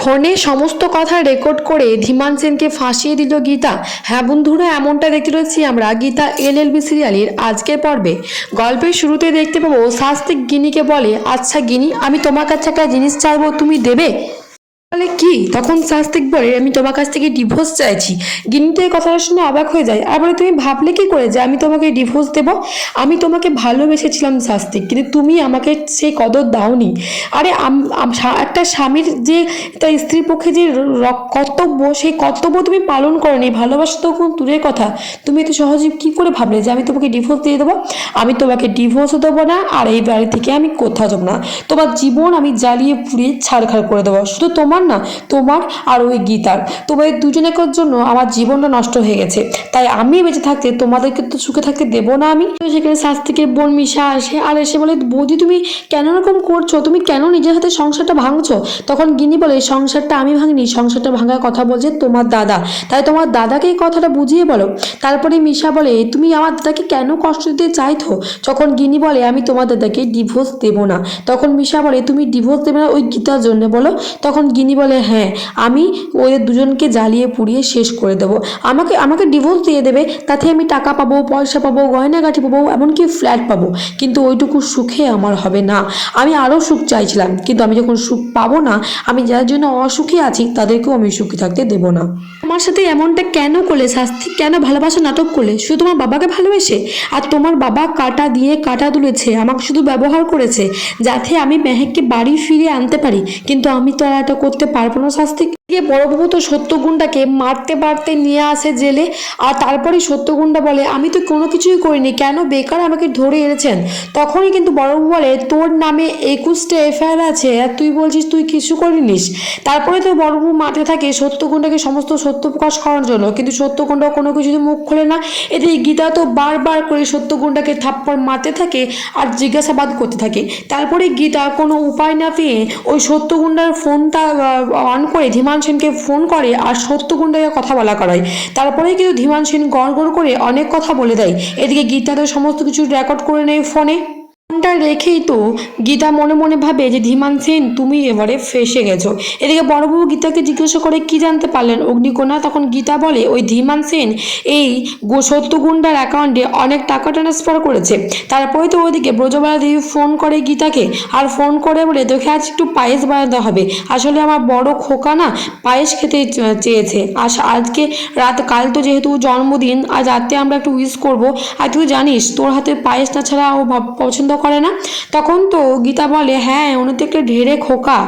ফোনে সমস্ত কথা রেকর্ড করে ধীমান সেনকে ফাঁসিয়ে দিল গীতা। হ্যাঁ বন্ধুরা, এমনটা দেখতে রয়েছি আমরা গীতা এল এলবি সিরিয়ালের আজকের পর্বে। গল্পের শুরুতে দেখতে পাবো শাস্তিক গিনিকে বলে আচ্ছা গিনি, আমি তোমার কাছে একটা জিনিস চাইব, তুমি দেবে? বলে কি? তখন শাস্তিক বলে আমি তোমার কাছ থেকে ডিভোর্স চাইছি। গিনিতে এই কথাটা শুনে অবাক হয়ে যায়। আর বলে তুমি ভাবলে কি করে যে আমি তোমাকে ডিভোর্স দেব? আমি তোমাকে ভালোবেসেছিলাম শাস্তিক কিন্তু তুমি আমাকে সেই কদর দাওনি। আরে একটা স্বামীর যে তার স্ত্রীর পক্ষে যে কর্তব্য, সেই কর্তব্য তুমি পালন করনি। ভালোবাসা তো কোন দূরের কথা। তুমি এত সহজে কি করে ভাবলে যে আমি তোমাকে ডিভোর্স দিয়ে দেবো? আমি তোমাকে ডিভোর্সও দেবো না, আর এই বাড়ি থেকে আমি কোথাও যাব না। তোমার জীবন আমি জ্বালিয়ে পুড়িয়ে ছাড়খাড় করে দেবো। শুধু তোমার না, তোমার আর ওই গীতার। তোমাদের দুজনের জন্য আমার জীবনটা নষ্ট হয়ে গেছে। তাই আমি বেঁচে থাকতে তোমাদেরকে তো সুখে থাকতে দেবো না আমি। তো সেখানে শাস্তিকের বোন মিশা আসে আর এসে বলে, বৌদি, তুমি কেন এরকম করছ? তুমি কেন নিজের হাতে সংসারটা ভাঙছো? তখন গিনি বলে, সংসারটা আমি ভাঙিনি, সংসারটা ভাঙার কথা বলছে তোমার দাদা। তাই তোমার দাদাকে এই কথাটা বুঝিয়ে বলো। তারপরে মিশা বলে, তুমি আমার দাদাকে কেন কষ্ট দিতে চাইছো? যখন গিনি বলে, আমি তোমার দাদাকে ডিভোর্স দেবো না। তখন মিশা বলে, তুমি ডিভোর্স দেবে না ওই গীতার জন্য? বলো। তখন গিনি বলে হ্যাঁ আমি ওদের দুজনকে জ্বালিয়ে পুড়িয়ে শেষ করে দেবো। আমাকে আমাকে ডিভোর্স দিয়ে দেবে, তাতে আমি টাকা পাবো, পয়সা পাবো, গয়নাগাটি পাবো, এমনকি ফ্ল্যাট পাবো। কিন্তু ওইটুকু সুখে আমার হবে না। আমি আরও সুখ চাইছিলাম, কিন্তু আমি যখন সুখ পাবো না, আমি যার জন্য অসুখী আছি, তাদেরকেও আমি সুখী থাকতে দেবো না। আমার সাথে এমনটা কেন করলে, শাস্তি কেন ভালোবাসা নাটক করলে? শুধু তোমার বাবাকে ভালোবেসে? আর তোমার বাবা কাটা দিয়ে কাটা তুলেছে, আমাকে শুধু ব্যবহার করেছে, যাতে আমি মেহেককে বাড়ি ফিরিয়ে আনতে পারি। কিন্তু আমি তো আর এটা করতে পারব না শাস্তি গিয়ে বড়বাবু তো সত্যগুণটাকে? মারতে মারতে নিয়ে আসে জেলে, আর তারপরে সত্যগুণটা বলে, আমি তো কোনো কিছুই করিনি, কেন বেকার আমাকে ধরে এনেছেন? তখনই কিন্তু বড়বাবু বলে, তোর নামে একুশটা এফআইআর আছে, আর তুই বলছিস তুই কিছু করিনিস? তারপরে তো বড়বাবু মাঠে থাকে সত্যগুণটাকে সমস্ত সত্য প্রকাশ করার জন্য, কিন্তু সত্যগুণটা কোনো কিছুতে মুখ খোলে না। এতে গীতা তো বারবার করে সত্যগুণটাকে থাপ্পড় মারতে থাকে আর জিজ্ঞাসাবাদ করতে থাকে। তারপরে গীতা কোনো উপায় না পেয়ে ওই সত্যগুণটার ফোনটা অন করে, ধীমান সেনকে ফোন করে আর সত্য গুন্ডাকে কথা বলা করায়। তারপরেই কিন্তু ধীমান সেন গড় করে অনেক কথা বলে দেয়। এদিকে গীতা তো সমস্ত কিছু রেকর্ড করে নেয় ফোনে। ফোনটা রেখেই তো গীতা মনে মনে ভাবে যে ধীমান সেন, তুমি এবারে ফেসে গেছো। এদিকে বড়বাবু গীতাকে জিজ্ঞাসা করে কি জানতে পারলেন? অগ্নিকোণা তখন গীতা বলে, ওই ধীমান সেন এই গো- সত্যগুন্ডার অ্যাকাউন্টে অনেক টাকা ট্রান্সফার করেছে। তারপরে তো ওইদিকে ব্রজবালা দেবী ফোন করে গীতাকে। আর ফোন করে বলে তোকে আজ একটু পায়েস বানাতে হবে। আসলে আমার বড় খোকা না পায়েস খেতে চেয়েছে। আজ, আজকে রাত, কাল তো যেহেতু জন্মদিন, আজ রাতে আমরা একটু উইশ করব। আর তুই জানিস, তোর হাতে পায়েস না ছাড়া ও পছন্দ করে না। তখন তো গীতা বলে হ্যাঁ একটা ঢেরে খোকা।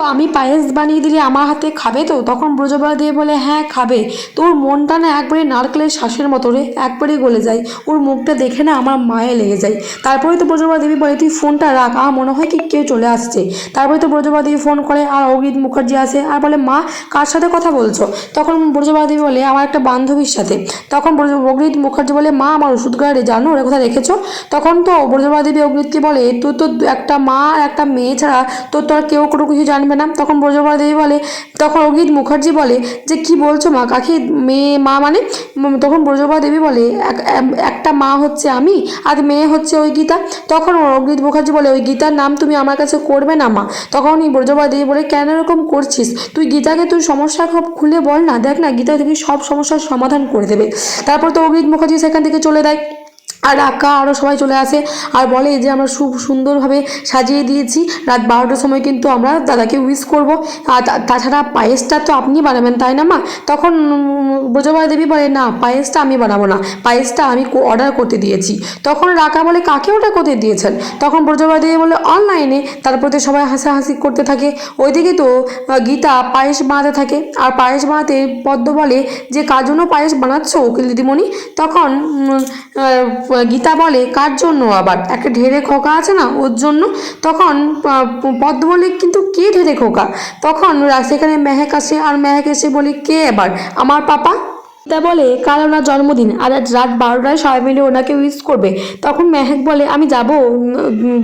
তো আমি পায়েস বানিয়ে দিলে আমার হাতে খাবে তো? তখন ব্রজবালা দিয়ে বলে হ্যাঁ খাবে। তোর মনটা না একবারে নারকেলের শ্বাসের মতো রে, একবারে গলে যায়। ওর মুখটা দেখে না আমার মায়ে লেগে যায়। তারপরে তো ব্রজবালা দেবী বলে, তুই ফোনটা রাখ, আমার মনে হয় কি কেউ চলে আসছে। তারপরে তো ব্রজবালা দেবী ফোন করে, আর অগ্রিত মুখার্জি আসে আর বলে, মা, কার সাথে কথা বলছো? তখন ব্রজবালা দেবী বলে, আমার একটা বান্ধবীর সাথে। তখন অগ্রিত মুখার্জি বলে, মা, আমার ওষুধ গাড়ি জানো, ওরা কোথায় রেখেছো? তখন তো ব্রজবালা দেবী অগ্রিতকে বলে তুই তো একটা মা আর একটা মেয়ে ছাড়া, তোর তো আর কেউ কোনো কিছু জানবে না। তখন ব্রজবালা দেবী বলে, তখন অগ্রিত মুখার্জি বলে যে, কি বলছো মা কাকে? মেয়ে, মা মানে? তখন ব্রজবালা দেবী বলে, এক- একটা মা হচ্ছে আমি আর মেয়ে হচ্ছে ওই গীতা। তখন অগ্রিত মুখার্জি বলে, ওই গীতার নাম তুমি আমার কাছে করবে না মা। তখন এই ব্রজবালা দেবী বলে, কেন এরকম করছিস? তুই গীতাকে তুই সমস্যা সব খুলে বল না। দেখ না গীতা থেকে সব সমস্যার সমাধান করে দেবে। তারপর তো অগ্রিত মুখার্জি সেখান থেকে চলে যায়। আর আঁকা আরও সবাই চলে আসে আর বলে যে আমরা খুব সুন্দরভাবে সাজিয়ে দিয়েছি। রাত বারোটার সময় কিন্তু আমরা দাদাকে উইশ করব। আর তাছাড়া পায়েসটা তো আপনি বানাবেন, তাই না মা? তখন ব্রজবালা দেবী বলে, না, পায়েসটা আমি বানাবো না। পায়েসটা আমি অর্ডার করতে দিয়েছি। তখন রাকা বলে, কাকে অর্ডার করতে দিয়েছেন? তখন ব্রজবালা দেবী বলে, অনলাইনে। তারপরে তো সবাই হাসাহাসি করতে থাকে। ওইদিকে তো গীতা পায়েস বানাতে থাকে। আর পায়েস বানাতে পদ্ম বলে, যে কার জন্য পায়েস বানাচ্ছ উকিল দিদিমণি? তখন গীতা বলে, কার জন্য আবার? একটা ঢেরে খোকা আছে না? ওর জন্য? তখন পদ্ম বলে কিন্তু কে ঢেরে খোকা? তখন সেখানে মেহেক আসে, আর মেহেক এসে বলে, কে এবার? আমার পাপা? তা বলে, কাল ওনার জন্মদিন, আর আজ রাত বারোটায় সবাই মিলে ওনাকে উইশ করবে। তখন মেহেক বলে, আমি যাব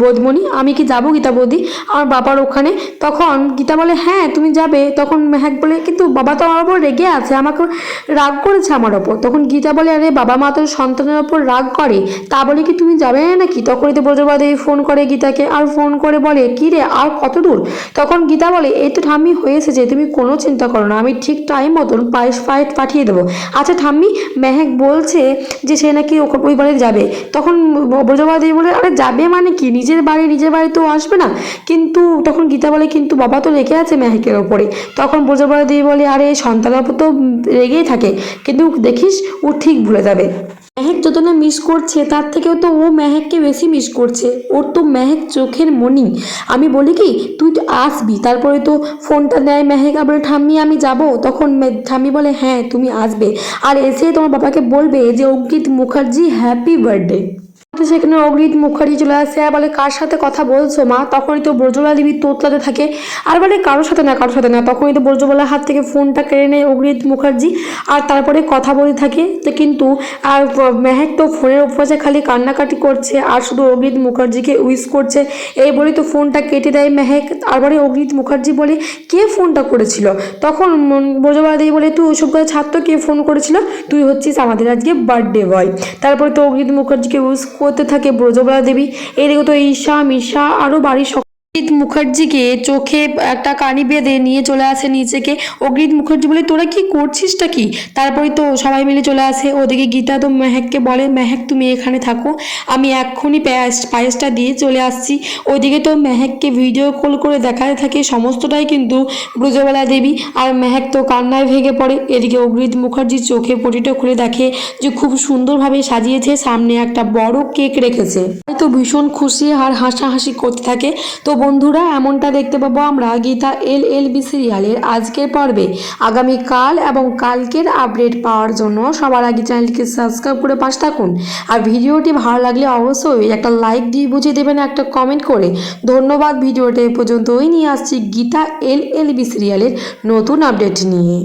বোধমণি, আমি কি যাব গীতা বৌদি আমার বাবার ওখানে। তখন গীতা বলে হ্যাঁ তুমি যাবে। তখন মেহেক বলে, কিন্তু বাবা তো আমার ওপর রেগে আছে আমাকে রাগ করেছে আমার ওপর তখন গীতা বলে, আরে, বাবা মা তো সন্তানের ওপর রাগ করে, তা বলে কি তুমি যাবে নাকি? তখনই তো ব্রজবা দেবী ফোন করে গীতাকে, আর ফোন করে বলে, কি রে, আর কত দূর? তখন গীতা বলে, এই তো ঠাম্মি হয়েছে যে তুমি কোনো চিন্তা করো না, আমি ঠিক টাইম মতন পায়েস ফাইট পাঠিয়ে দেবো। আচ্ছা ঠাম্মি, মেহেক বলছে যে সে নাকি ওই বাড়ি যাবে। তখন ব্রজবা দেবী বলে, আরে যাবে মানে কি? নিজের বাড়ি নিজের বাড়ি তো আসবে না। কিন্তু তখন গীতা বলে, কিন্তু বাবা তো রেখে আছে মেহেকের ওপরে। তখন ব্রজবা দেবী বলে, আরে সন্তানের তো রেগেই থাকে। কিন্তু দেখিস, ও ঠিক ভুলে যাবে। মেহেক যত না মিস করছে, তার থেকেও তো ও মেহেককে বেশি মিস করছে। ওর তো মেহেক চোখের মনি। আমি বলি কি, তুই তো আসবি, তারপরে তো ফোনটা দেয় মেহেক। আবার ঠাম্মি, আমি যাব। তখন ঠাম্মি বলে হ্যাঁ তুমি আসবে। আর এসে তোমার বাবাকে বলবে যে, অঙ্কিত মুখার্জি হ্যাপি বার্থডে সেখানে অগ্রিত মুখার্জি চলে আসে, আর বলে, কার সাথে কথা বলছো, মা? তখনই তো ব্রজলা দেবী তোতলাতে থাকে। আর বলে, কারোর সাথে না, কারোর সাথে না। তখনই তো ব্রজবলার হাত থেকে ফোনটা কেড়ে নেয় অগ্রিত মুখার্জি, আর তারপরে কথা বলে থাকে। তো কিন্তু, আর মেহেক তো ফোনের উপরে খালি কান্নাকাটি করছে, আর শুধু অগ্রিত মুখার্জিকে উইশ করছে। এই বলে তো ফোনটা কেটে দেয় মেহেক। তারপরে অগ্নিত মুখার্জি বলে কে ফোনটা করেছিল? তখন ব্রজবালা দেবী বলে, তুই ওসব ছাত্র, কে ফোন করেছিল? তুই হচ্ছিস আমাদের আজকে বার্থডে বয় তারপরে তো অগ্নিত মুখার্জিকে ইউজ করতে থাকে ব্রজবালা দেবী। এদিকে তো ঈশা, মিশা আরও বাড়ির অগ্রিত মুখার্জিকে চোখে একটা কানি বেঁধে নিয়ে চলে আসে নিচেকে অগ্রিত মুখার্জি বলে, তোরা কি করছিসটা কি? তারপরে তো সবাই মিলে চলে আসে। ওদিকে গীতা তো মেহেককে বলে, মেহেক, তুমি এখানে থাকো। আমি এক্ষুনি পায়েস পায়েসটা দিয়ে চলে আসছি। ওইদিকে তো মেহেককে ভিডিও কল করে দেখাতে থাকে, সমস্তটাই কিন্তু ব্রজবালা দেবী। আর মেহেক তো কান্নায় ভেঙে পড়ে। এদিকে অগ্রিত মুখার্জির চোখে পটিটা খুলে দেখে যে খুব সুন্দরভাবে সাজিয়েছে, সামনে একটা বড় কেক রেখেছে। তো ভীষণ খুশি আর হাসাহাসি করতে থাকে। তো বন্ধুরা, এমনটা দেখতে পাবো আমরা গীতা এল এল বি সিরিয়ালের আজকের পর্বে। আগামীকাল এবং কালকের আপডেট পাওয়ার জন্য সবার আগে চ্যানেলকে সাবস্ক্রাইব করে পাশ থাকুন। আর ভিডিওটি ভালো লাগলে অবশ্যই একটা লাইক দিয়ে বুঝিয়ে দেবেন, একটা কমেন্ট করে। ধন্যবাদ, ভিডিওটা এ পর্যন্তই। নিয়ে আসছি গীতা এল এল বি সিরিয়ালের নতুন আপডেট নিয়ে।